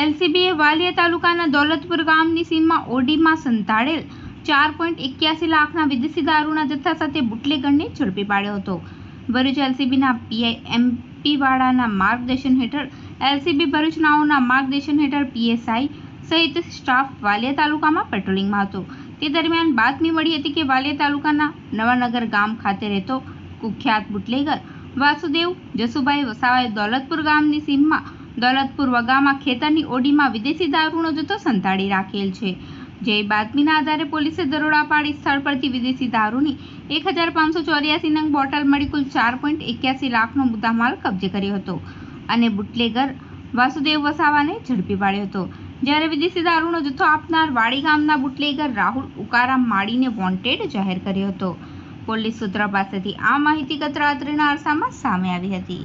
એલસીબીએ વાલિયા તાલુકાના દોલતપુર ગામની સીમમાં ઓડીમાં સંતાડેલ ચાર પોઈન્ટ એક્યાસી લાખના વિદેશી દારૂના જથ્થા સાથે બુટલેગરને ઝડપી પાડ્યો હતો. ભરૂચ એલસીબીના પીઆઈ એમપી વાળાના માર્ગદર્શન હેઠળ એલસીબી ભરૂચ નાઓના માર્ગદર્શન હેઠળ પીએસઆઈ સહિત સ્ટાફ વાલિયા તાલુકામાં પેટ્રોલિંગમાં હતો. તે દરમિયાન બાતમી મળી હતી કે વાલિયા તાલુકાના નવાનગર ગામ ખાતે રહેતો કુખ્યાત બુટલેગર વાસુદેવ જસુભાઈ વસાવાએ દોલતપુર ગામની સીમમાં દોલતપુર વગામાં ખેતરની ઓડીમાં વિદેશી દારૂનો જથ્થો સંતાડી રાખેલ છે. જે બાતમીના આધારે પોલીસે દરોડા પાડી સ્થળ પરથી વિદેશી દારૂની એક હજાર પાંચસો ચોર્યાસી નંગ બોટલ મળી કુલ ચાર પોઈન્ટ એક્યાસી લાખનો મુદ્દામાલ કબજે કર્યો હતો અને બુટલેગર વાસુદેવ વસાવાને ઝડપી પાડ્યો હતો. જ્યારે વિદેશી દારૂનો જથ્થો આપનાર વાડી ગામના બુટલેગર રાહુલ ઉકારામ માળીને વોન્ટેડ જાહેર કર્યો હતો. પોલીસ સૂત્ર પાસેથી આ માહિતી ગત રાત્રિના અરસામાં સામે આવી હતી.